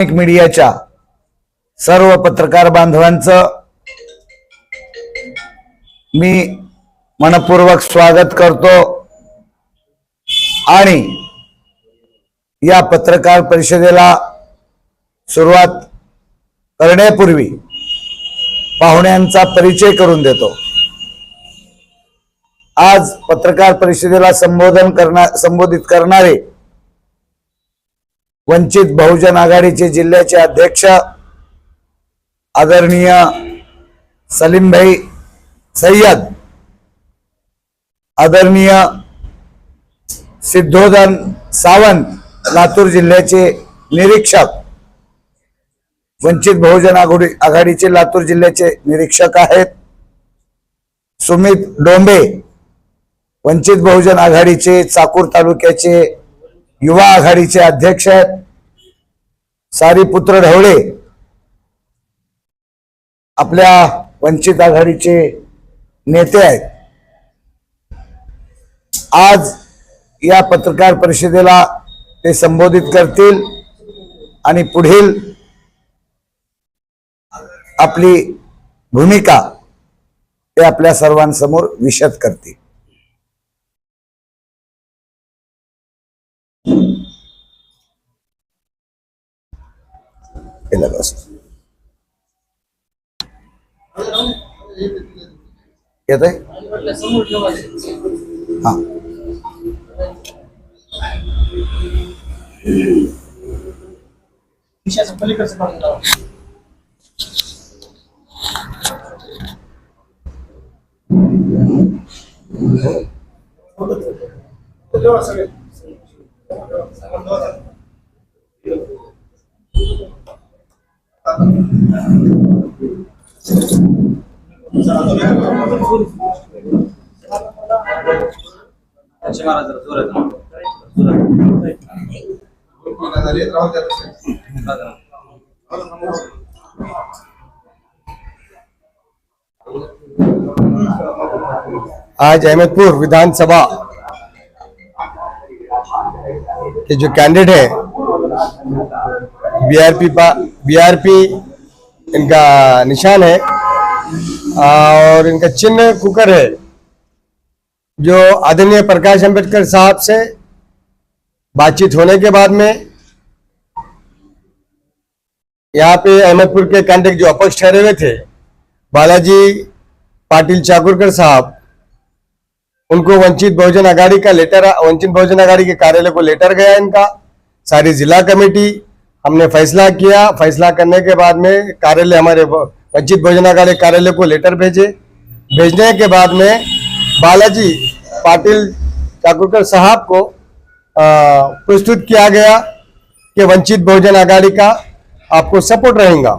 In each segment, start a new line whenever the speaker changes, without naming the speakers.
Electronic मीडियाच्या सर्व पत्रकार बांधवांचं मी मनपूर्वक स्वागत करतो. आणि या पत्रकार परिषदेला सुरुवात करण्यापूर्वी पाहुण्यांचा परिचय करून देतो. आज पत्रकार परिषदेला संबोधन करणार संबोधित करणारे वंचित बहुजन आघाडीचे जिल्ह्याचे अध्यक्ष आदरणीय सलीमभाई सय्यद आदरणीय सिद्धोदन सावंत लातूर जिल्ह्याचे निरीक्षक वंचित बहुजन आघाडी आघाडीचे लातूर जिल्ह्याचे निरीक्षक आहेत. सुमित डोंबे वंचित बहुजन आघाडीचे चाकूर तालुक्याचे युवा आघाडीचे अध्यक्ष आहेत. सारीपुत्र ढवळे. आपल्या वंचित आघाडीचे नेते आहेत. आज या पत्रकार परिषदेला ते संबोधित करतील आणि पुढील आपली भूमिका ते आपल्या सर्वांसमोर विशद करतील. केलं बस येत आहे हा
आज अहमदपुर विधानसभा के जो कैंडिडेट है बीआरपी पा बीआरपी इनका निशान है और इनका चिन्ह कुकर है, जो आदरणीय प्रकाश अंबेडकर साहब से बातचीत होने के बाद में यहाँ पे अहमदपुर के कैंडिडेट जो अपक्ष ठहरे हुए थे, बालाजी पाटिल चाकुरकर साहब, उनको वंचित बहुजन आघाड़ी का लेटर वंचित बहुजन आघाड़ी के कार्यालय को लेटर गया इनका, सारी जिला कमेटी हमने फैसला किया। फैसला करने के बाद में कार्यालय हमारे वंचित बहुजन कार्यालय को लेटर भेजे। भेजने के बाद में बालाजी पाटिल चाकुरकर साहब को प्रस्तुत किया गया कि वंचित बहुजन आघाड़ी का आपको सपोर्ट रहेगा।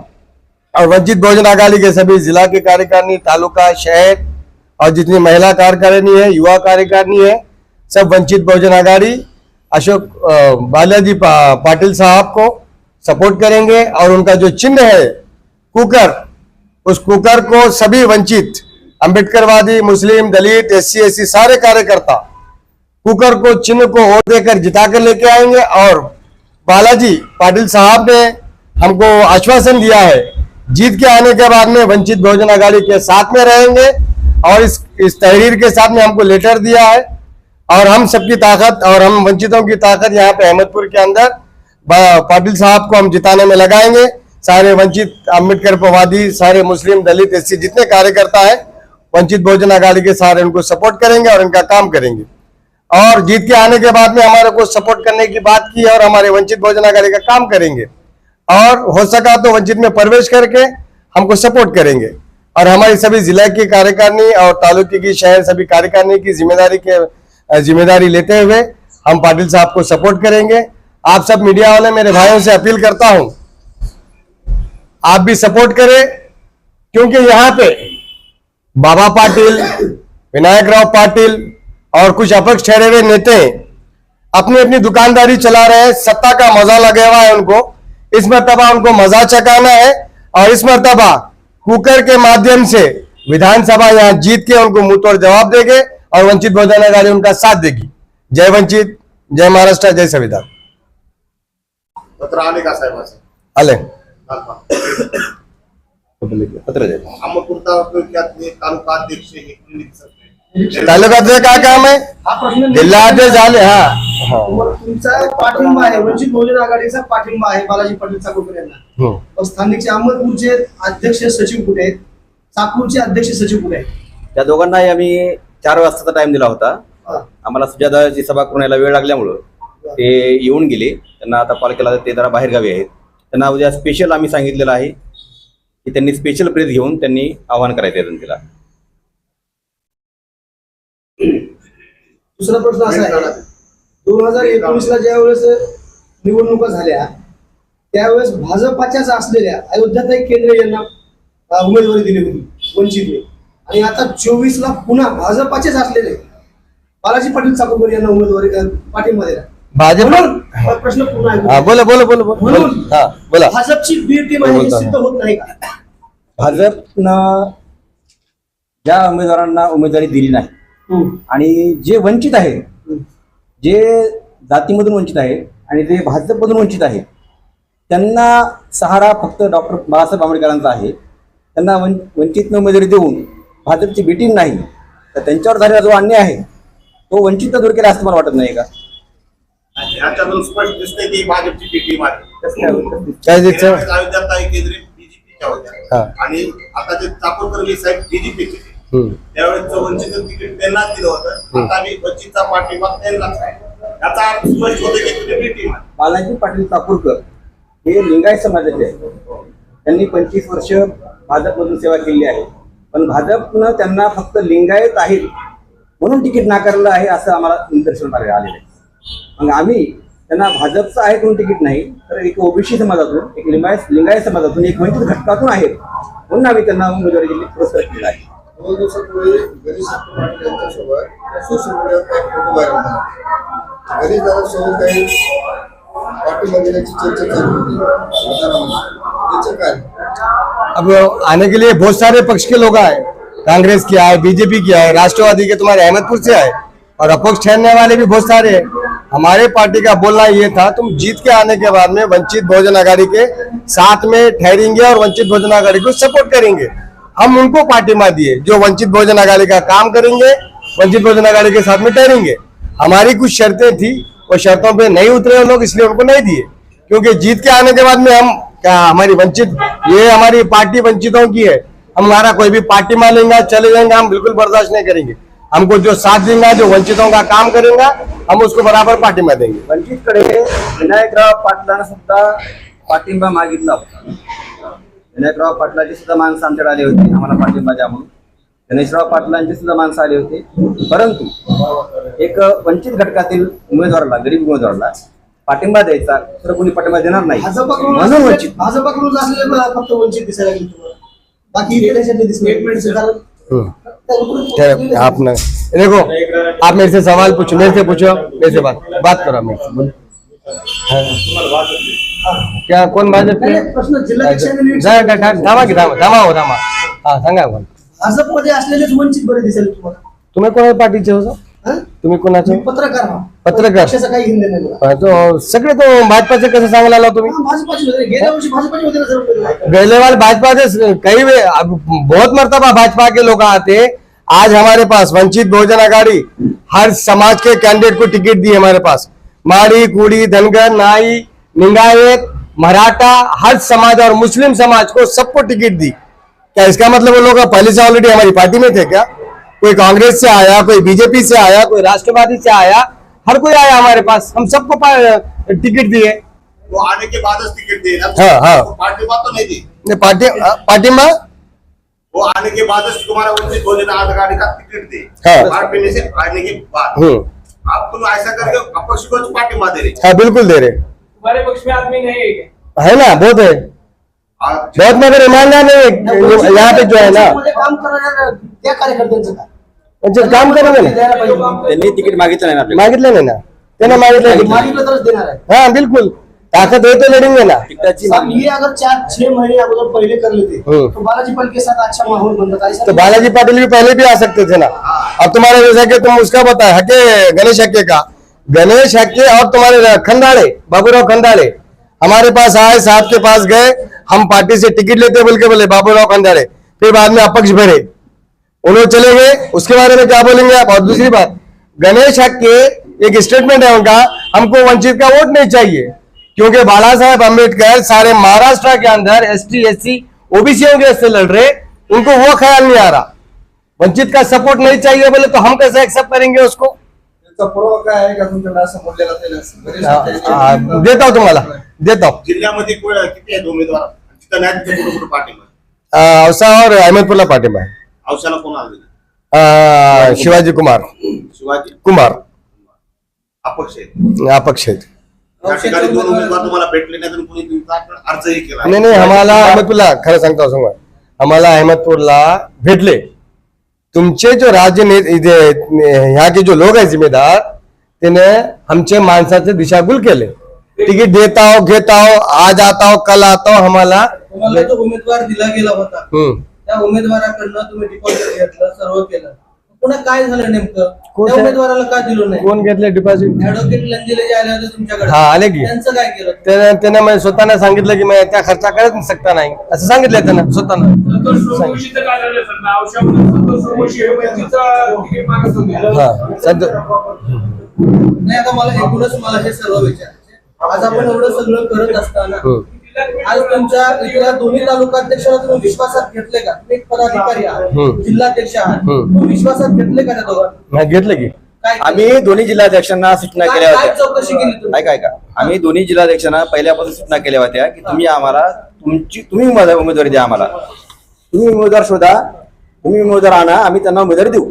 और वंचित बहुजन आघाड़ी के सभी जिला के कार्यकारिणी, तालुका, शहर और जितनी महिला कार्यकारिणी है, युवा कार्यकारिणी है, सब वंचित बहुजन आघाड़ी अशोक बालाजी पाटिल साहब को सपोर्ट करेंगे और उनका जो चिन्ह है, कुकर, उस कुकर को सभी वंचित, अंबेडकरवादी, मुस्लिम, दलित एस सी सारे कार्यकर्ता, कुकर को चिन्ह को वोट देकर जिता कर लेके आएँगे और बालाजी पाटिल साहब ने हमको आश्वासन दिया है, जीत के आने के बाद में वंचित बहुजन आघाड़ी के साथ में रहेंगे और इस इस तहरीर के साथ में हमको लेटर दिया है और हम सबकी ताकत और हम वंचितों की ताकत यहाँ पे अहमदपुर के अंदर पाटिल साहब को हम जिताने में लगाएँगे। सारे वंचित अंबेडकर प्रवादी, सारे मुस्लिम दलित एस जितने कार्यकर्ता है, वंचित बहुजन आघाड़ी के सारे उनको सपोर्ट करेंगे और इनका काम करेंगे। और जीत के आने के बाद में हमारे को सपोर्ट करने की बात की और हमारे वंचित बहुजन आघाड़ी का काम करेंगे। और हो सका तो वंचित में प्रवेश करके हमको सपोर्ट करेंगे। और हमारी सभी जिला की कार्यकारिणी और तालुके की, शहर सभी कार्यकारिणी की ज़िम्मेदारी के, ज़िम्मेदारी लेते हुए हम पाटिल साहब को सपोर्ट करेंगे। आप सब मीडिया वाले मेरे भाइयों से अपील करता हूँ, आप भी सपोर्ट करें, क्योंकि यहाँ पे बाबा पाटिल, विनायक राव पाटिल और कुछ अपक्ष ठहरे हुए नेता अपनी अपनी दुकानदारी चला रहे हैं, सत्ता का मज़ा लगे हुआ है उनको। इस मरतबा उनको मज़ा चकाना है और इस मरतबा कुकर के माध्यम से विधानसभा यहाँ जीत के उनको मुँह तोड़ जवाब देंगे और वंचित बहुजन आघाड़ी उनका साथ देगी। जय वंचित, जय महाराष्ट्र, जय संविधान।
पत्र आले का साहेबाचं
आले.
अहमदपूर तालुक्यातले तालुका अध्यक्ष हे सरपंच.
तालुक्याचं काय काम आहे?
हा प्रश्न
जिल्हाध्यक्ष झाले हा.
तुम्हाला- तुमचा पाठिंबा आहे वंचित बहुजन आघाडीचा पाठिंबा आहे बालाजी पाटील चाकूरकर यांना.
हम्म.
मग स्थानिकचे अहमदपूरचे अध्यक्ष सचिव कुठे आहेत? चाकूरचे अध्यक्ष सचिव कुठे आहेत?
त्या दोघांनाही आम्ही चार वाजताचा टाइम दिला होता.
हा.
आम्हाला सुजाताची सभा करून यायला वेळ लागल्यामुळं. ते येऊन गेले. त्यांना आता कॉल केला तर ते जरा बाहेरगावी आहेत. त्यांना उद्या स्पेशल आम्ही सांगितलेलं आहे की त्यांनी स्पेशल प्रेस घेऊन त्यांनी आव्हान करायचं आहे जनतेला.
दुसरा प्रश्न असा आहे. दोन हजार एकोणीस ला ज्या वेळेस निवडणुका झाल्या त्यावेळेस भाजपाच्याच असलेल्या अयोध्यात एक केंद्र यांना उमेदवारी दिली होती वंचितने. आणि आता चोवीस ला पुन्हा भाजपाचेच असलेले बालाजी पाटील चाकूरकर यांना उमेदवारी पाठिंबा दिला.
भाजप
हा. प्रश्न पुन्हा
हा
ऐकू.
बोला बोला बोला बोला.
म्हणून
हा बोला.
भाजपची बी टीम आहे हे
बोलता.
सिद्ध होत नाही का?
भाजपनं ज्या उमेदवारांना उमेदवारी दिली नाही
हम्म.
आणि जे वंचित आहेत जे जातीमधून वंचित आहेत आणि जे भाजपमधून वंचित आहेत त्यांना सहारा फक्त डॉक्टर बाळासाहेब आंबेडकरांचा आहे. त्यांना वन वंचितनं उमेदवारी देऊन भाजपची बेटीम नाही तर त्यांच्यावर झालेला जो अन्याय आहे तो वंचितनं दूर केला असं मला वाटत नाही का?
याच्यातून स्पष्ट दिसतंय की भाजपची ती टीम आहे.
काय
दिसतं
वेळेस अयोध्यात काही केंद्रीय बीजेपीच्या
हा.
होत्या. आणि आता ते चाकूरकर साहेब बीजेपीचे
हम्म.
त्यावेळेस वंचित तिकीट त्यांनाच दिलं होतं. आता मी वंचितचा पाठिंबा त्यांनाच आहे. याचा अर्थ स्पष्ट होतो की तुझी बी टीम आहे
बालाजी पाटील चाकूरकर हे लिंगायत समाजाचे आहेत. त्यांनी पंचवीस वर्ष भाजपमधून सेवा केली आहे. पण भाजपनं त्यांना फक्त लिंगायत आहेत म्हणून तिकीट नाकारलं आहे असं आम्हाला निदर्शन आलेलं आहे. मग आम्ही त्यांना भाजपचं आहे म्हणून तिकीट नाही तर एक ओबीसी समाजातून एक लिंगायत लिंगायत समाजातून एक वंचित घटकातून आहेत. म्हणून आम्ही त्यांना उमेदवारी दिली पुरस्कार केला आहे.
दोन दिवसापूर्वी गणेश यांच्यासोबत सोशल मीडियावर काही फ़ोटो व्हायरल झाले. गणेश दादासोबत काही पाठिंबा देण्याची चर्चा चालू होती. काय?
अब आने के लिए बहुत सारे पक्ष के लोग आए। कांग्रेस के आए बीजेपी के आए राष्ट्रवादी के तुम्हारे अहमदपुर से आए। और अपक्ष ठहरने वाले भी बहुत सारे हैं। हमारे पार्टी का बोलना ये था, तुम जीत के आने के बाद में वंचित भोजन आघाड़ी के साथ में ठहरेंगे और वंचित भोजन आघाड़ी को सपोर्ट करेंगे। हम उनको पार्टिमा दिए, जो वंचित भोजन आघाड़ी का काम करेंगे, वंचित भोजन आघाड़ी के साथ में ठहरेंगे। हमारी कुछ शर्तें थी, वो शर्तों पे नहीं उतरे वो लोग इसलिए उनको नहीं दिए। क्योंकि जीत के आने के बाद में हम, क्या हमारी वंचित, ये हमारी पार्टी वंचितों की है। हमारा कोई भी पार्टी मानेगा, चले जाएँगे, हम बिल्कुल बर्दाश्त नहीं करेंगे। हमको जो साथ देगा जो वंचितों का काम करेगा हम उसको बराबर पार्टी में देंगे।
वंचितकडे विनायकराव पाटलांना सुद्धा पाठिंबा मागितला होता. विनायकराव पाटलाची सुद्धा माणसं आमच्याकडे आली होती आम्हाला पाठिंबा द्या म्हणून. गणेशराव पाटलांची सुद्धा माणसं आली होती. परंतु एक वंचित घटकातील उमेदवाराला गरीब उमेदवाराला पाठिंबा द्यायचा तर कोणी पाठिंबा देणार नाही. म्हणून वंचित
भाजपाकडून असलेले फक्त वंचित दिसायला बाकी इतर देशातले दिसले कारण
ठहर, आप न देखो आप मेरे से सवाल पूछो मेरे से पूछो मेरे से बात बात करो मेरे से बोलो। हाँ। क्या कोण भाजप थांबा की थांबा थांबा हो थांबा हा सांगा कोण
भाजपमध्ये असलेलेच वंचित बरे दिसेल तुम्हाला
तुम्ही कोणा पार्टीचे हो
हा?
तुम्ही कोणाचे
मी पत्रकार हा.
पत्रकार.
मला
हा, तो सगळे तो भाजपाचे कसं सांगायला आला तुम्ही?
हा, भाजपाचे होते. गेल्या वर्षी भाजपाचे होते ना सर्व
गहलेवाल भाजपा से कई वे अब बहुत मरतबा भाजपा के लोग आते. आज हमारे पास वंचित बहुजन आघाड़ी हर समाज के कैंडिडेट को टिकट दी हमारे पास. माड़ी कुड़ी धनगर नाई लिंगायत मराठा हर समाज और मुस्लिम समाज को सबको टिकट दी. क्या इसका मतलब वो लोग पहले से ऑलरेडी हमारी पार्टी में थे क्या? कोई कांग्रेस से आया कोई बीजेपी से आया कोई राष्ट्रवादी से आया हर कोई आया हमारे पास। हम सबको टिकट दिए।
वो आने के बादच तिकीट देईल
हाँ, हाँ.
वो तो नहीं दी
ये पार्टी पार्टिमा
वो आने के बाद तुम्हारा वंचित बहुजन आघाड़ी का टिकट दे
हाँ.
पार्टी से आने के बाद।
हम्म।
आप तुम ऐसा करके अपक्ष को पार्टी दे रहे
हाँ। बिल्कुल दे रहे।
तुम्हारे पक्ष में आदमी नहीं है
है ना बहुत है। बहुत मगर ईमानदार नहीं यहाँ पे जो है ना।
काम त्या कार्यकर्त्यांचं
म्हणजे काम करेंगे ना
द्यायला पाहिजे.
त्यांनी तिकीट मागितलं नाही ना आपल्याला.
मागितलं नाही ना. त्याने मागितलं
मागितलं तरच देणार आहे.
हाँ बिल्कुल. ताकत है तो लड़ेंगे ना.
तिकिटाची
साहब
मागणी.
ये अगर चार छह महीने अगोदर पहले कर लेते
हम्म।
तो बालाजी पाल के साथ अच्छा माहौल बनता था ऐसा
तो बालाजी पाटिल भी पहले भी आ सकते थे ना अब तुम्हारे जैसा कि तुम उसका बताए हके गणेश हक्के का। गणेश हक्के और तुम्हारे खंडाड़े बाबूराव खंडाड़े हमारे पास आए साहब के पास गए हम पार्टी से टिकट लेते बोल के बोले बाबूराव खंडारे फिर बाद में अपक्ष भरे उन्होंने चले गए। उसके बारे में क्या बोलेंगे आप? और दूसरी बात गणेश हक के एक स्टेटमेंट है उनका हमको वंचित का वोट नहीं चाहिए। क्योंकि बाला साहेब अंबेडकर सारे महाराष्ट्र के अंदर एस टी एस सी ओबीसीओ के से लड़ रहे। उनको वो ख्याल नहीं आ रहा। वंचित का सपोर्ट नहीं चाहिए बोले तो हम कैसे एक्सेप्ट करेंगे उसको?
ते लोकं
आ,
आहेत.
देता हूँ तुम्हाला देता हूँ।
जिल्ह्यामध्ये किती आहेत उमेदवार?
औसा और अहमदपुरला पाठिंबा आहे.
औषधाला कोण आले
शिवाजी कुमार.
शिवाजी
कुमार.
अपक्ष आहेत.
अपक्ष आहेत.
त्या ठिकाणी दोन उमेदवार तुम्हाला भेटले नाही तर कुणी तुमचा अर्जही केला.
नाही नाही आम्हाला अहमदपूरला खरं सांगतो सांगा आम्हाला अहमदपूरला भेटले. तुमचे जो राज्य ने इथे यहाँ के जो लोग हैं जिम्मेदार त्याने आमचे माणसाचे दिशाभूल केले. तिकीट देता हो घेता हो आज आता हो कल आता आम्हाला
तुम्हाला जो उमेदवार दिला गेला होता.
हम्म.
त्या उमेदवाराकडनं तुम्ही डिपॉझिट घेतलं सर्व केलं. पुन्हा काय झालं नेमकं? त्या उमेदवाराला का दिलं नाही?
कोण घेतले डिपॉझिट
ऍडव्होकेट लंजिले जे आले होते तुमच्याकडे
हा, आले की.
त्यांचं काय केलं?
त्याने त्याने स्वतःने सांगितलं की मी त्या खर्चा करत शकता नाही. असं सांगितलं त्यानं स्वतःनं. हा सध्या
नाही आता मला एकूणच मला हे सर्व विचारायचे आज आपण एवढं सगळं करत असताना
हम्म.
आज तुमच्या इथल्या दोन्ही तालुकाध्यक्षाला तुम्ही विश्वासात घेतले का? तुम्ही एक पदाधिकारी आहात. जिल्हाध्यक्ष आहात. तुम्ही विश्वासात घेतले का त्या दोघांना?
नाही घेतलं की.
काय?
आम्ही दोन्ही जिल्हाध्यक्षांना सूचना
काय-
केल्या
काय
होत्या
चौकशी केली तुम्ही?
ऐका ऐका. आम्ही दोन्ही जिल्हाध्यक्षांना पहिल्यापासून सूचना केल्या होत्या की तुम्ही आम्हाला तुमची तुम्ही उमेदवार- उमेदवारी द्या आम्हाला. तुम्ही उमेदवार शोधा तुम्ही उमेदवार आणा आम्ही त्यांना उमेदवारी देऊ.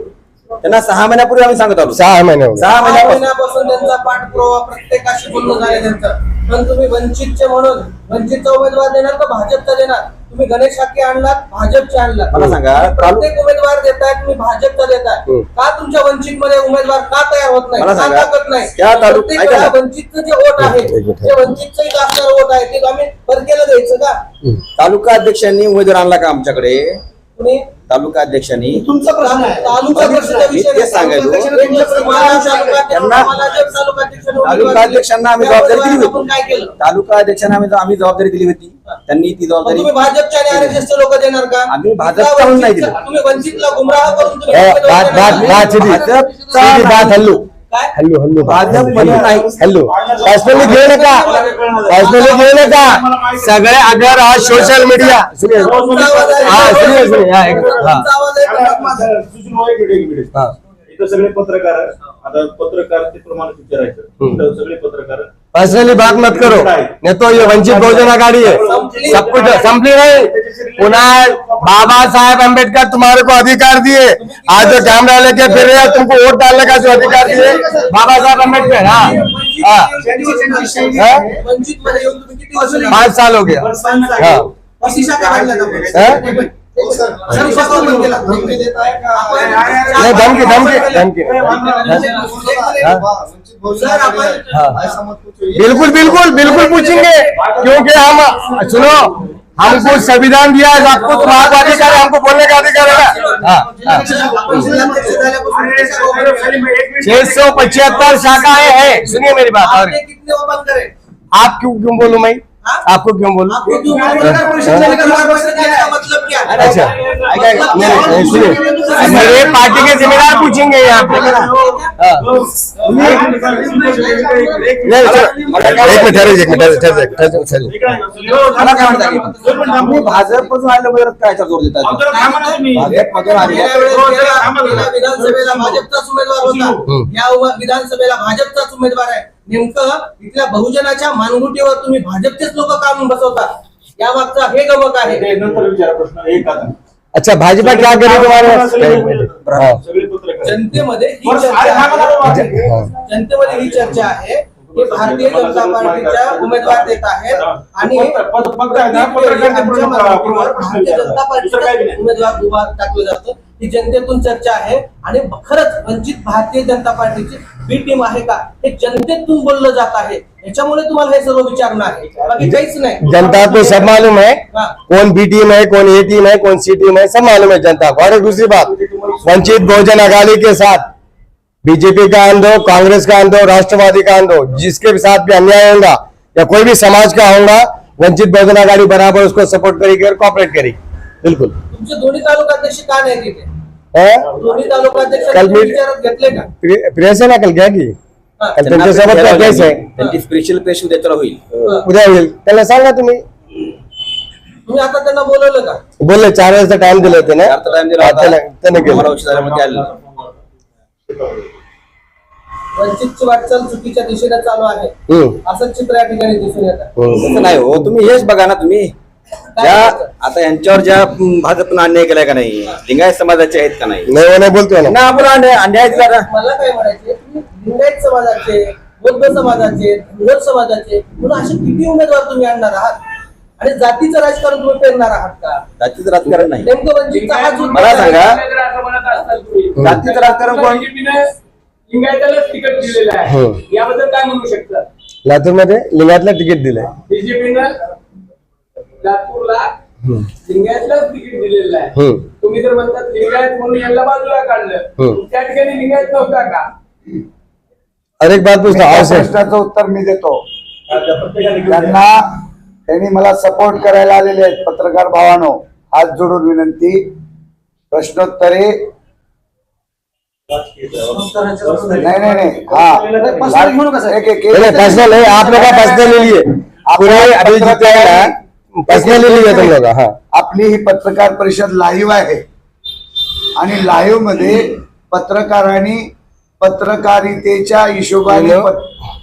त्यांना सहा महिन्यापूर्वी आम्ही सांगत आलो.
सहा महिने.
सहा
सहा
महिन्यापासून
महिन्यापासून त्यांचा पाठपुरावा प्रत्येकाशी बोलणं झाले त्यांचं. पण तुम्ही वंचितचे म्हणून वंचितचा उमेदवार देणार का भाजपचा देणार? तुम्ही गणेश हाके आणलात भाजपचे आणलात.
मला सांगा,
तुम्ही प्रत्येक उमेदवार देताय तुम्ही भाजपचा देताय.
हम्म.
का तुमच्या वंचित मध्ये उमेदवार का तयार होत नाही?
मला
का
सांगा,
ताकद नाही?
त्या तालुक-
प्रत्येक
ऐका ना.
वेळा वंचितचं जे वोट आहे
एक मिनिट.
ते वंचितचंही असणारं वोट आहे ते आम्ही परकेलं द्यायचं का?
तालुका अध्यक्षांनी उमेदवार आणला का आमच्याकडे?
तुम्ही
तालुका अध्यक्षांनी
तुमचा प्रश्न आहे.
तालुका विषय. त्यांना
तालुका अध्यक्षांना आम्ही जबाबदारी दिली
आपण काय
होती
केलं?
तालुका अध्यक्षांना आम्ही आम्ही जबाबदारी दिली होती. त्यांनी ती
मग तुम्ही
जबाबदारी
भाजपच्या आणि आरएसएसचे लोक देणार का?
आम्ही भाजप
इथला
काहून नाही दिलं?
तुम्ही वंचितला गुमराह करून तुम्ही
बात बात
का?
भाजपचा
सीधी बात हल्लू.
भाजपमध्ये नाही.
हल्लू पर्सनली घेऊ नका. पर्सनली घेऊ नका. सगळे अगर आज सोशल मीडिया. हा हा, हा. हा
सगळे पत्रकार आता पत्रकार ते प्रमाणे विचारायचं. सगळे पत्रकार
पर्सनली बात मत करो। नहीं तो ये वंचित बहुजन आघाड़ी है। सब कुछ संपली नहीं। पुनः बाबा साहेब अम्बेडकर तुम्हारे को अधिकार दिए। आज जो कैमरा लेके फिर रहे तुमको वोट डालने का जो अधिकार दिए। बाबा साहेब अम्बेडकर हाँ। हाँ? पाँच साल हो गया। हाँ।
धमकी
धमकी धमकी। बिल्कुल बिल्कुल बिल्कुल पूछेंगे क्योंकि हम सुनो हमको संविधान दिया है आपको तो आपका अधिकार हमको बोलने का अधिकार है हाँ, हाँ। छह सौ पचहत्तर शाखाएँ हैं सुनिए मेरी बात और आप क्यों क्यों बोलू मई आपको क्यों बोलूं? अच्छा। मेरे पार्टी के जिम्मेदार पूछेंगे यहाँ पे। हाँ। एक मिनट एक मिनट ठहरे
मला काय जोर देतात
विधानसभेला भाजपचाच उमेदवार होता. या विधानसभेला भाजपचाच उमेदवार आहे? नेमकं इथल्या बहुजनाच्या मानगुटीवर तुम्ही भाजपचेच लोक काढून बसवता? या मागचा हे गमक आहे.
नंतर विचारा प्रश्न एक आता.
अच्छा भाजपा क्या करे तुम्हारे? हाँ।
सगळे पत्रकार.
जनतेमध्ये ही चर्चा
हा.
आहे.
हाँ।
ही आहे भारतीय जनता पार्टीच्या उमेदवार देत आहेत आणि
आहे
भारतीय जनता
विचारा. दुसरं काही
पार्टीचा
नाही.
उमेदवार उभा टाकलं जातं ही जनतेतून चर्चा आहे आणि खरंच वंचित भारतीय जनता पार्टीची बी टीम आहे का हे जनतेतून बोललं जात आहे याच्यामुळे तुम्हाला हे सर्व विचारणं आहे बाकी काहीच नाही
जनता को सब मालूम है
हाँ।
कौन बी टीम है कौन ए टीम है कौन सी टीम है सब मालूम है जनता को और एक दूसरी बात वंचित बहुजन अघाड़ी के साथ बीजेपी का आंदो कांग्रेस का आंदो राष्ट्रवादी का आंदो जिसके साथ भी अन्याय होगा या कोई भी समाज का होगा वंचित बहुजन आघाड़ी बराबर उसको सपोर्ट करेगी और कॉपरेट करेगी। बिल्कुल। हाँ? ना कल घ्या की?
हा.
त्यांच्यासोबत काय केस आहे
त्यांची स्पेशल पेश उद्या तर होईल।
उद्या होईल। त्याला सांगा तुम्ही?
तुम्ही आता त्यांना बोलवलं का?
बोलले चार वाजता टाइम दिले होते ना।
time दिला
हा, त्याने केलं।
वंचितची वाटचाल चुकीच्या दिशेने चालू आहे.
हम्म,
असंच चित्र या ठिकाणी दिसून येत. आहे
हम्म.
तसं नाही हो तुम्ही हेच बघा ना तुम्ही. ज्या आता यांच्यावर ज्या हम्म, भाजपनं अन्याय केलाय का नाही लिंगायत समाजाचे आहेत का नाही?
नाही बोलतोय ना.
आपण अन्याय अन्याय करा
मला काय म्हणायचे तुम्ही लिंगायत समाजाचे बौद्ध समाजाचे धनगर समाजाचे म्हणून असे किती उमेदवार तुम्ही आणणार आहात? आणि जातीचं राजकारण तुम्ही पेरणार आहात का?
जातीचं राजकारण नाही.
नेमकं वंचितचा हा जो
मला सांगा.
तुम्ही.
जातीचं राजकारण कोण?
लिंगायतालाच तिकीट दिलेलं आहे.
हम्म.
याबद्दल काय म्हणू शकता?
लातूरमध्ये लिंगायतला तिकीट दिलंय.
बीजेपीनं लातूरला लिंगायतलाच तिकीट दिलेलं आहे. तुम्ही जर म्हणतात लिंगायत म्हणून यांना बाजूला काढलं. त्या ठिकाणी लिंगायत नव्हता का?
और एक बात पूछता हूँ
उत्तर मी देतो. त्यांना त्यांनी मला सपोर्ट करायला आलेले आहेत. पत्रकार भावानो हात जोडून विनंती. प्रश्नोत्तरे. नाही नहीं नहीं. हाँ. एक एक
पर्सनल है आप लोग पर्सनल लिए हैं पर्सनली लिए तुम लोग हाँ.
आपली ही पत्रकार परिषद लाईव्ह आहे. आणि लाईव्हमध्ये पत्रकारांनी पत्रकारितेच्या हिशोबाने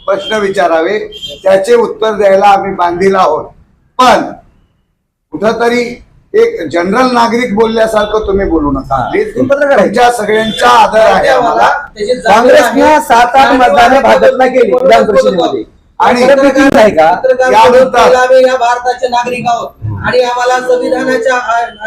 प्रश्न विचारावे त्याचे उत्तर द्यायला आम्ही बांधील आहोत. पण कुठंतरी एक जनरल नागरिक बोलल्यासारखं तुम्ही बोलू नका. तुमच्या सगळ्यांचा आदर आहे आम्हाला.
काँग्रेसनं. सात आठ मतदाने भाजपला केली विधान परिषदेमध्ये
आणि
आहे का?
आम्ही या भारताचे नागरिक आहोत. आणि आम्हाला संविधानाच्या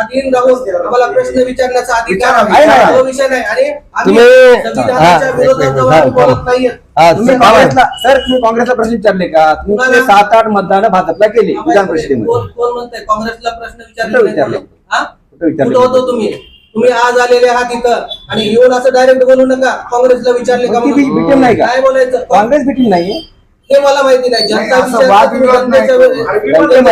अधीन राहून आम्हाला प्रश्न विचारण्याचा अधिकार आहे. तो विषय नाही. आणि आम्ही संविधानाच्या विरोधात बोलत. नाहीये.
तुम्ही
सर,
काँग्रेसला सर तुम्ही काँग्रेसला प्रश्न विचारले का? तुम्ही सात आठ मतदान भाजपला केली विधान
कोण
परिषदेमध्ये.
कोण म्हणतंय? काँग्रेसला प्रश्न विचारले हा?
कुठं
होतो तुम्ही? तुम्ही? आज आलेले आहात इथं. आणि येऊन असं डायरेक्ट बोलू नका. काँग्रेसला विचारले का
नाही?
काय बोलायचं?
काँग्रेस भेटील नाही
हे मला माहिती नाही.
नाही,
जनता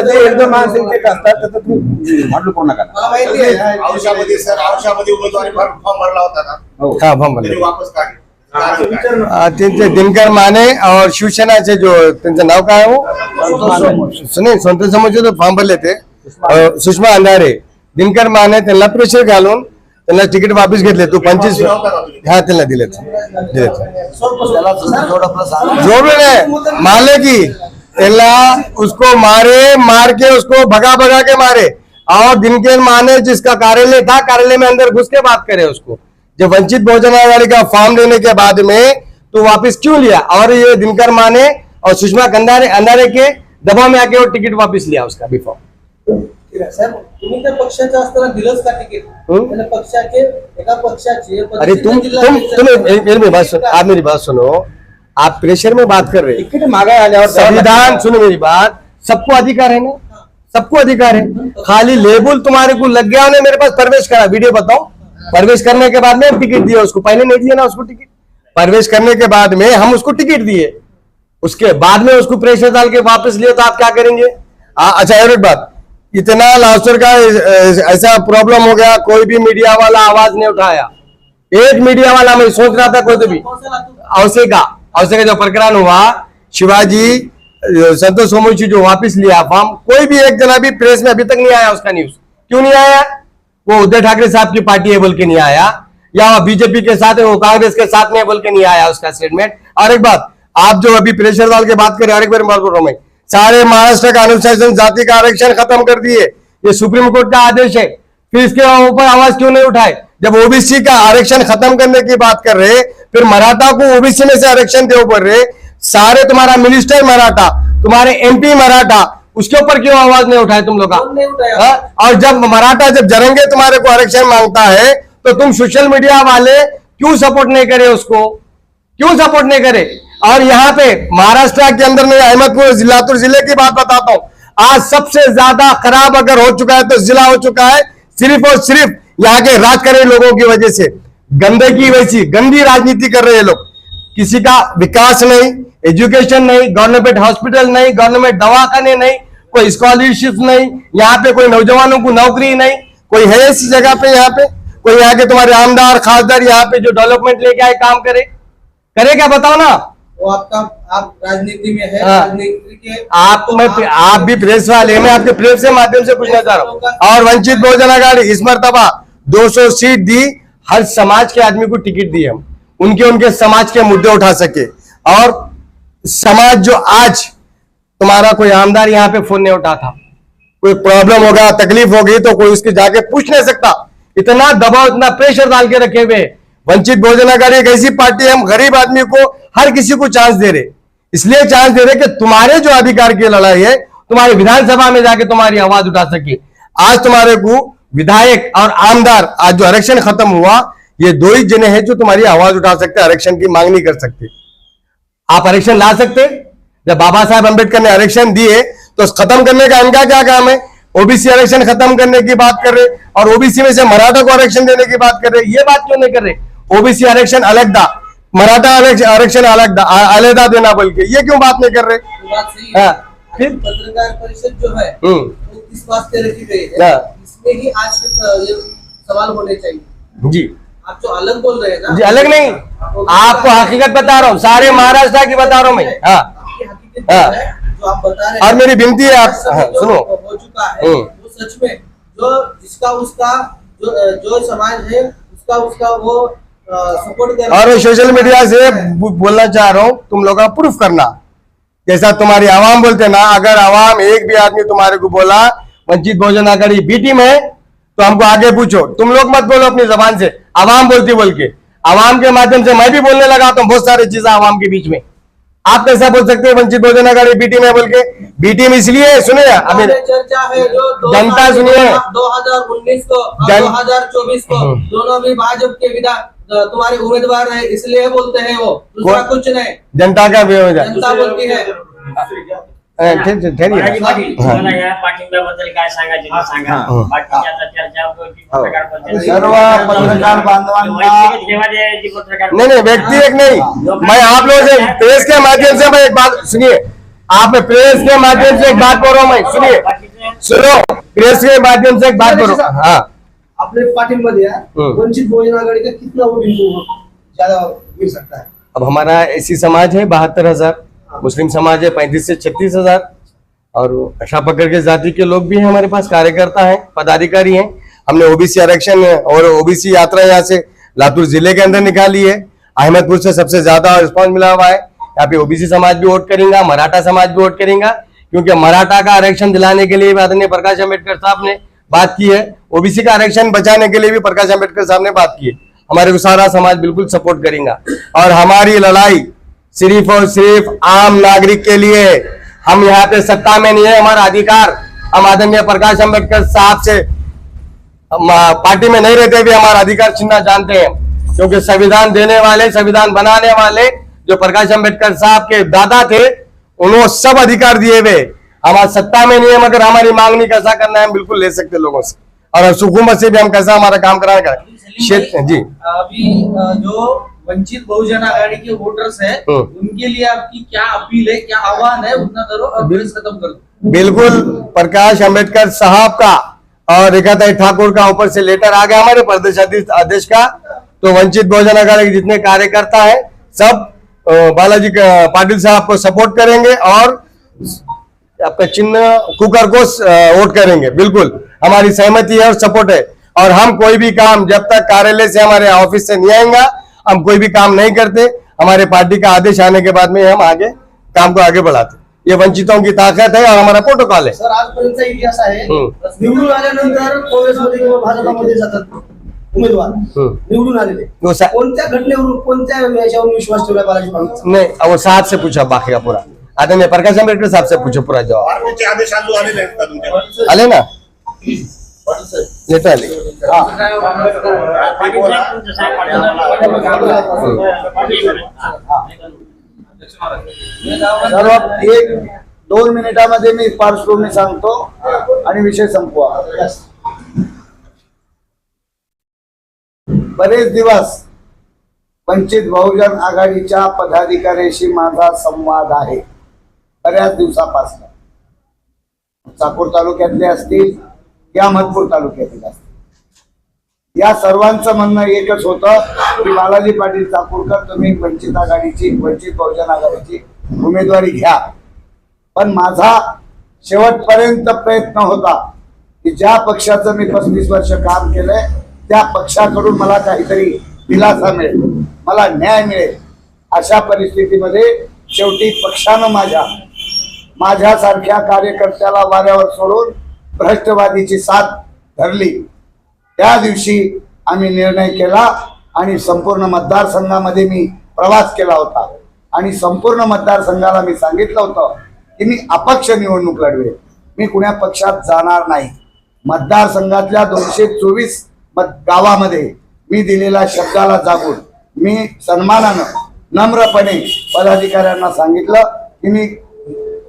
नाही.
एकदम मानसिक असतात तर तुम्ही भांडू करू नका.
मला माहिती आहे.
औषधामध्ये सर औषधामध्ये उमेदवारी फॉर्म भरला होता ना?
हो.
हाँ फॉर्म
त्यांनी
भरले
वापस काढले
आ, त्यांचे दिनकर माने और शिवसेनाचे जो त्यांचं नाव काय आहे हो सुनील संतोष समोरचे तो फॉर्म भरले ते. सुषमा अंधारे. दिनकर माने त्यांना प्रेशर घालून त्यांना तिकीट वापस घेतले तू पंचवीस हा त्यांना दिलेत दिलेत मारले की. त्यांना उसको मारे मार के उसको भगा भगा के मारे. और दिनकर माने जिसका कार्यालय था कार्यालय में अंदर घुस के बात करे उसको. जब वंचित बहुजन आघाड़ी का फॉर्म लेने के बाद में तो वापस क्यों लिया? और ये दिनकर माने और सुषमा कंधारे अंधारे के दबाव में आके वो टिकट वापस लिया उसका बी फॉर्म
साहेब तुम्ही त्या पक्षाच्या असताना दिलंच का तिकीट? त्याने पक्षाचे एका पक्षाचे
अरे तुम तुम तुम एक- मेरी बात सुनो आप मेरी बात सुनो। आप प्रेशर में बात कर रहे हैं।
आल्यावर
संविधान सुनो मेरी बात। सबको अधिकार है ना? सबको अधिकार है। खाली लेबल तुम्हारे को लग गया उन्हें मेरे पास प्रवेश करा। वीडियो बताओ। प्रवेश करने के बाद में टिकट दिया उसको पहले नहीं दिया ना उसको टिकट? प्रवेश करने के बाद में हम उसको टिकट दिए। उसके बाद में उसको प्रेशर डाल के वापस लिए तो आप क्या करेंगे? आ, अच्छा और एक बात। इतना लाउसर का ऐसा प्रॉब्लम हो गया, कोई भी मीडिया वाला आवाज़ नहीं उठाया। एक मीडिया वाला मैं सोच रहा था कोई तो भी। अवसे का अवसे का जो प्रकरण हुआ, शिवाजी, संतोष सोमवंशी जो वापस लिया फॉर्म कोई भी एक जना भी प्रेस में अभी तक नहीं आया उसका न्यूज़ क्यों नहीं आया? वो उद्धव ठाकरे साहब की पार्टी है बोल के नहीं आया। या वो बीजेपी के साथ है, वो कांग्रेस के साथ में बोल के नहीं आया उसका स्टेटमेंट और एक बात, आप जो अभी प्रेशर डाल के बात करें और एक बार बोल रहा हूँ मैं सारे महाराष्ट्र का अनुशासन जाति का आरक्षण खत्म कर दिए। ये सुप्रीम कोर्ट का आदेश है। फिर इसके ऊपर आवाज़ क्यों नहीं उठाए जब ओबीसी का आरक्षण खत्म करने की बात कर रहे फिर मराठा को ओबीसी में से आरक्षण दे ऊपर रहे सारे तुम्हारा मिनिस्टर मराठा तुम्हारे एमपी मराठा उसके ऊपर क्यों आवाज़ नहीं उठाए तुम लोग? हाँ? और जब मराठा जब जरंगे तुम्हारे को आरक्षण माँगता है तो तुम सोशल मीडिया वाले क्यों सपोर्ट नहीं करे उसको? क्यों सपोर्ट नहीं करे? और यहाँ पे महाराष्ट्र के अंदर में अहमदपुर लातूर ज़िले की बात बताता हूँ। आज सबसे ज़्यादा खराब अगर हो चुका है तो जिला हो चुका है। सिर्फ़ और सिर्फ़ यहाँ के राज करे लोगों की वजह से। गंदगी वैसी गंदी राजनीति कर रहे हैं लोग। किसी का विकास नहीं, एजुकेशन नहीं, गवर्नमेंट हॉस्पिटल नहीं, गवर्नमेंट दवाखाने नहीं, कोई स्कॉलरशिप नहीं, यहाँ पे कोई नौजवानों को नौकरी नहीं। कोई है ऐसी जगह पे यहाँ पे? कोई यहाँ के तुम्हारे आमदार, खासदार यहाँ पे जो डेवलपमेंट लेके आए, काम करे? करे क्या? बताओ ना।
वो आपका आप राजनीति में है
हाँ।
राजनीति के
आप
तो
मैं आप भी प्रेस वाले मैं आपके प्रेस के माध्यम से पूछना चाह रहा हूँ। और वंचित बहुजन अघाड़ी इस मरतबा 200 सीट दी हर समाज के आदमी को टिकट दी हम। उनके उनके समाज के मुद्दे उठा सके। और समाज जो आज तुम्हारा कोई आमदार यहाँ पे फ़ोन नहीं उठा था। कोई प्रॉब्लम होगा तकलीफ़ होगी तो कोई उसके जाके पूछ नहीं सकता। इतना दबाव इतना प्रेशर डाल के रखे हुए। वंचित बहुजन अघाड़ी एक ऐसी पार्टी है, हम गरीब आदमी को हर किसी को चांस दे रहे इसलिए चांस दे रहे कि तुम्हारे जो अधिकार की लड़ाई है, तुम्हारी विधानसभा में जाके तुम्हारी आवाज़ उठा सके। आज तुम्हारे को विधायक और आमदार, आज जो आरक्षण खत्म हुआ, ये दो ही जने हैं जो तुम्हारी आवाज़ उठा सकते आरक्षण की मांग नहीं कर सकते। आप आरक्षण ला सकते जब बाबा साहेब अंबेडकर ने आरक्षण दिए तो खत्म करने का इनका क्या काम है? ओबीसी आरक्षण खत्म करने की बात कर रहे और ओबीसी में से मराठा को आरक्षण देने की बात कर रहे ये बात क्यों नहीं कर रहे? ओबीसी आरक्षण अलग था मराठा आरक्ष- आरक्षण अलग था अलहदा देना बोल के ये क्यों बात नहीं कर रहे?
बात है।
फिर?
पत्रकार परिषद जो है
हम्म।
वास्ते रखी गई है?
हाँ।
इसमें ही आज के सवाल होने चाहिए।
जी।
आप जो अलग बोल रहे हैं ना
जी अलग नहीं। आपको हकीकत बता रहा हूँ। सारे महाराष्ट्र की बता रहा हूँ मैं। हाँ।
जो आप बता रहे
और मेरी विनती है आप
जो
सुनो।
हो चुका है।
हम्म।
वो सच में जो जिसका उसका जो जो समाज है उसका उसका वो
और सोशल मीडिया से बोलना चाह रहा हूँ, तुम लोग का प्रूफ करना। जैसा तुम्हारी आवाम बोलते ना, अगर आवाम एक भी आदमी तुम्हारे को बोला, वंचित भोजन अघाड़ी बी टीम है तो हमको आगे पूछो। तुम लोग मत बोलो अपनी जबान से, आवाम बोलती बोल के। आवाम के माध्यम से मैं भी बोलने लगा तो बहुत सारी चीज़ें आवाम के बीच में। आप कैसा बोल सकते हैं वंचित बहुजन अघाड़ी बी टीम है बोल के? बी टीम इसलिए सुनिए अभी
चर्चा है जो दो
जनता सुनिए।
2019 को
जन-
2024 को। दोनों भी भाजपा के विधान तुम्हारे उम्मीदवार है इसलिए बोलते हैं वो दूसरा कुछ नहीं।
जनता का है
जनता बोलती है।
नहीं व्यक्ति एक नहीं. मैं आप लोगों से प्रेस के माध्यम से मैं एक बात सुनिए। आप प्रेस के माध्यम से एक बात करो मैं। सुनिए। सुनो प्रेस के माध्यम से एक बात करो हाँ।
अपने पार्टी
हम्म।
वंचित भोजन का कितना वोटिंग ज़्यादा मिल सकता है?
अब हमारा ऐसी समाज है बहत्तर हज़ार। मुस्लिम समाज है, पैंतीस से छत्तीस हज़ार। और अशा प्रकार के जाति के लोग भी हैं, हमारे पास कार्यकर्ता हैं, पदाधिकारी हैं। हमने ओबीसी आरक्षण और ओबीसी यात्रा यहाँ से लातूर ज़िले के अंदर निकाली है। अहमदपुर से सबसे ज़्यादा रिस्पॉन्स मिला हुआ है। यहाँ पे ओबीसी समाज भी वोट करेगा, मराठा समाज भी वोट करेगा, क्योंकि मराठा का आरक्षण दिलाने के लिए आदरणीय प्रकाश अंबेडकर साहब ने बात की है। ओबीसी का आरक्षण बचाने के लिए भी प्रकाश अंबेडकर साहब ने बात की है। हमारे सारा समाज बिल्कुल सपोर्ट करेगा। और हमारी लड़ाई सिर्फ़ और सिर्फ़ आम नागरिक के लिए। हम यहाँ पे सत्ता में नहीं है हमारा अधिकार। हम आदरणीय प्रकाश अंबेडकर साहब से पार्टी में नहीं रहते भी हमारा अधिकार छीनना जानते हैं। क्योंकि संविधान देने वाले संविधान बनाने वाले जो प्रकाश अंबेडकर साहब के दादा थे उन्होंने सब अधिकार दिए हुए। हमारा सत्ता में नहीं है मगर हमारी मांगनी कैसा करना है हम बिल्कुल ले सकते लोगों से। और सुकुमत से भी हम कैसा हमारा काम कराने का क्षेत्र जी।
अभी जो वंचित बहुजन आघाड़ी के वोटर्स है। उनके लिए आपकी क्या अपील है क्या आह्वान है उतना करो और बहस खत्म कर
बिल्कुल प्रकाश अंबेडकर साहब का और रेखाताई ठाकुर का ऊपर से लेटर आ गया हमारे प्रदेश अध्यक्ष का। तो वंचित बहुजन अघाड़ी के जितने कार्यकर्ता है सब बालाजी पाटिल साहब को सपोर्ट करेंगे और आपका चिन्ह कुकर को वोट करेंगे। बिल्कुल हमारी सहमति है और सपोर्ट है। और हम कोई भी काम जब तक कार्यालय से हमारे ऑफ़िस से नहीं आएगा हम कोई भी काम नहीं करते हमारे पार्टी का आदेश आने के बाद में हम आगे काम को आगे बढ़ाते ये वंचितों की ताकत है और हमारा प्रोटोकॉल है।
सर आजपर्यंतचा इतिहास आहे
हम्म.
निवडून आल्यानंतर काँग्रेसमध्ये किंवा भाजपामध्ये जातात उमेदवार।
हम्म.
निवडून आलेले। कोणत्या घटनेवरून कोणत्या याच्यावरून विश्वास ठेवला बालाजी पाटील?
नहीं वो साहब से पूछा बाकी का पूरा। आदरणीय प्रकाश आंबेडकर साहब से पूछो पूरा जवाब।
आदेश
आले ना? लेटर
सर्व एक दोन मिनिटामध्ये मी पार्श्वभूमी सांगतो आणि विषय संपवा. बरेच दिवस वंचित बहुजन आघाडीच्या पदाधिकाऱ्याशी माझा संवाद आहे. बऱ्याच दिवसापासून. चाकूर तालुक्यातले असतील या अहमदपूर तालुक्यातील असते. या सर्वांचं म्हणणं एकच होतं की बालाजी पाटील चाकूरकर तुम्ही वंचित आघाडीची वंचित बहुजन आघाडीची उमेदवारी घ्या. पण माझा शेवटपर्यंत प्रयत्न होता की ज्या पक्षाचं मी पस्तीस वर्ष काम केलंय त्या पक्षाकडून मला काहीतरी दिलासा मिळेल मला न्याय मिळेल. अशा परिस्थितीमध्ये शेवटी पक्षानं माझ्या माझ्यासारख्या कार्यकर्त्याला वाऱ्यावर सोडून भ्रष्टवादीची साथ धरली. त्या दिवशी आम्ही निर्णय केला आणि संपूर्ण मतदारसंघामध्ये मी प्रवास केला होता. आणि संपूर्ण मतदारसंघाला मी सांगितलं होतं की मी अपक्ष निवडणूक लढवेल. मी कुण्या पक्षात जाणार नाही. मतदारसंघातल्या दोनशे चोवीस मत गावामध्ये मी दिलेल्या शब्दाला जागून मी सन्मानानं नम्रपणे पदाधिकाऱ्यांना सांगितलं की मी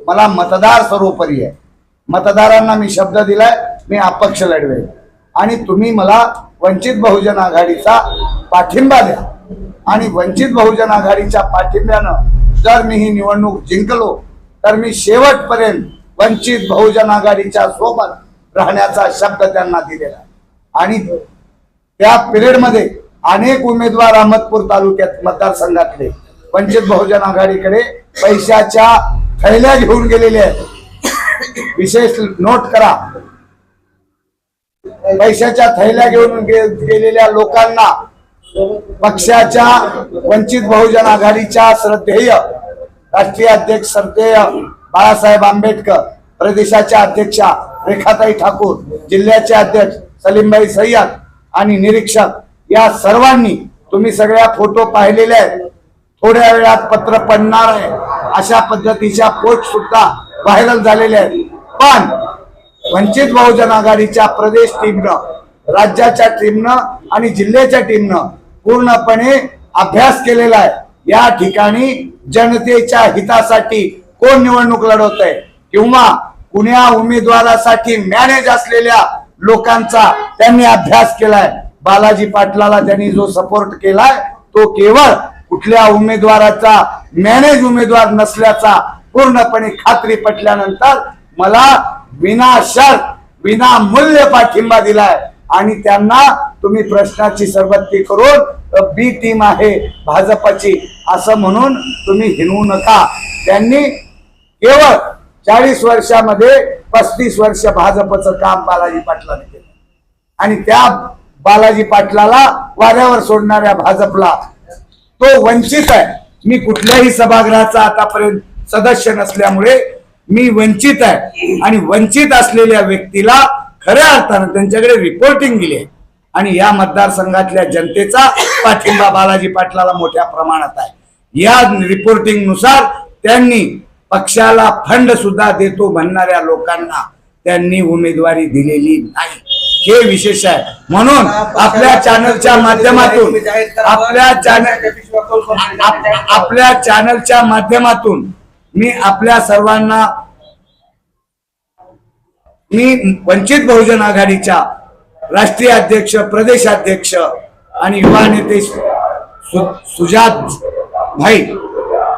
मला मतदार सर्वोपरी आहे. मतदारांना मी शब्द दिलाय मी अपक्ष लढवेल आणि तुम्ही मला वंचित बहुजन आघाडीचा पाठिंबा द्या. आणि वंचित बहुजन आघाडीच्या पाठिंब्यानं जर मी ही निवडणूक जिंकलो तर मी शेवटपर्यंत वंचित बहुजन आघाडीच्या सोबत राहण्याचा शब्द त्यांना दिलेला. आणि त्या पिरियडमध्ये अनेक उमेदवार अहमदपूर तालुक्यात मतदारसंघातले. वंचित बहुजन आघाडीकडे पैशाच्या थैल्या घेऊन गेलेले आहेत. विशेष नोट करा. पैशाच्या थैल्या घेऊन गे- गेलेल्या लोकांना पक्षाच्या वंचित बहुजन आघाडीच्या श्रद्धेय राष्ट्रीय अध्यक्ष श्रद्धेय बाळासाहेब आंबेडकर प्रदेशाच्या अध्यक्षा रेखाताई ठाकूर जिल्ह्याचे अध्यक्ष सलीमबाई सय्यद आणि निरीक्षक या सर्वांनी तुम्ही सगळ्या फोटो पाहिलेले आहेत. थोड्या वेळात पत्र पडणार आहे. अशा पद्धतीच्या पोस्ट सुद्धा व्हायरल झालेले आहेत. पण वंचित बहुजन आघाडीच्या प्रदेश टीमनं राज्याच्या टीमनं आणि जिल्ह्याच्या टीमनं पूर्णपणे अभ्यास केलेला आहे. या ठिकाणी जनतेच्या हितासाठी कोण निवडणूक लढवत आहे किंवा कुण्या उमेदवारासाठी मॅनेज असलेल्या लोकांचा त्यांनी अभ्यास केलाय? बालाजी पाटलाला त्यांनी जो सपोर्ट केलाय तो केवळ कुठल्या उमेदवाराचा मॅनेज उमेदवार नसल्याचा पूर्णपणे खात्री पटल्यानंतर मला विना शर्त विना मूल्य पाठिंबा दिलाय. आणि त्यांना तुम्ही प्रश्नाची सरबत्ती करून बी टीम आहे भाजपची असं म्हणून तुम्ही हिनवू नका. त्यांनी केवळ चाळीस वर्षामध्ये पस्तीस वर्ष भाजपचं काम बालाजी पाटलाने केलं. आणि त्या बालाजी पाटलाला वाऱ्यावर सोडणाऱ्या भाजपला तो वंचित आहे. मी कुठल्याही सभागृहाचा आतापर्यंत सदस्य नसल्यामुळे मी वंचित आहे. आणि वंचित असलेल्या व्यक्तीला खऱ्या अर्थानं त्यांच्याकडे रिपोर्टिंग आहे. आणि या मतदारसंघातल्या जनतेचा पाठिंबा बालाजी पाटलाला मोठ्या प्रमाणात आहे. या रिपोर्टिंगनुसार त्यांनी पक्षाला फंड सुद्धा देतो म्हणणाऱ्या लोकांना त्यांनी उमेदवारी दिलेली नाही. हे विशेष आहे. म्हणून आपल्या चॅनलच्या माध्यमातून आपल्या चॅनल आप- आपल्या चॅनलच्या माध्यमातून मी आपल्या सर्वांना मी वंचित बहुजन आघाडीच्या राष्ट्रीय अध्यक्ष प्रदेशाध्यक्ष आणि युवा नेते सु- सुजात भाई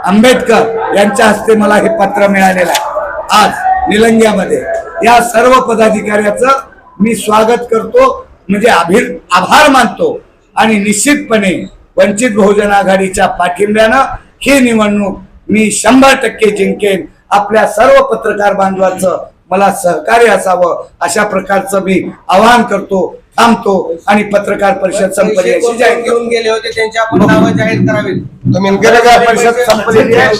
आंबेडकर यांच्या हस्ते मला हे पत्र मिळालेलं आहे. आज निलंग्यामध्ये या सर्व पदाधिकाऱ्याचं मी स्वागत करतो म्हणजे अभिर आभार मानतो आणि निश्चितपणे वंचित बहुजन आघाडीच्या पाठिंब्यानं ही निवडणूक मी शंभर टक्के जिंकेन. आपल्या सर्व पत्रकार बांधवांचं मला सहकार्य असावं. अशा प्रकारचं मी आवाहन करतो थांबतो आणि पत्रकार परिषद संपली अशी जाहीर.
घेऊन गेले होते त्यांची आपण नावं जाहीर करावी
पत्रकार परिषद संपलेली आहे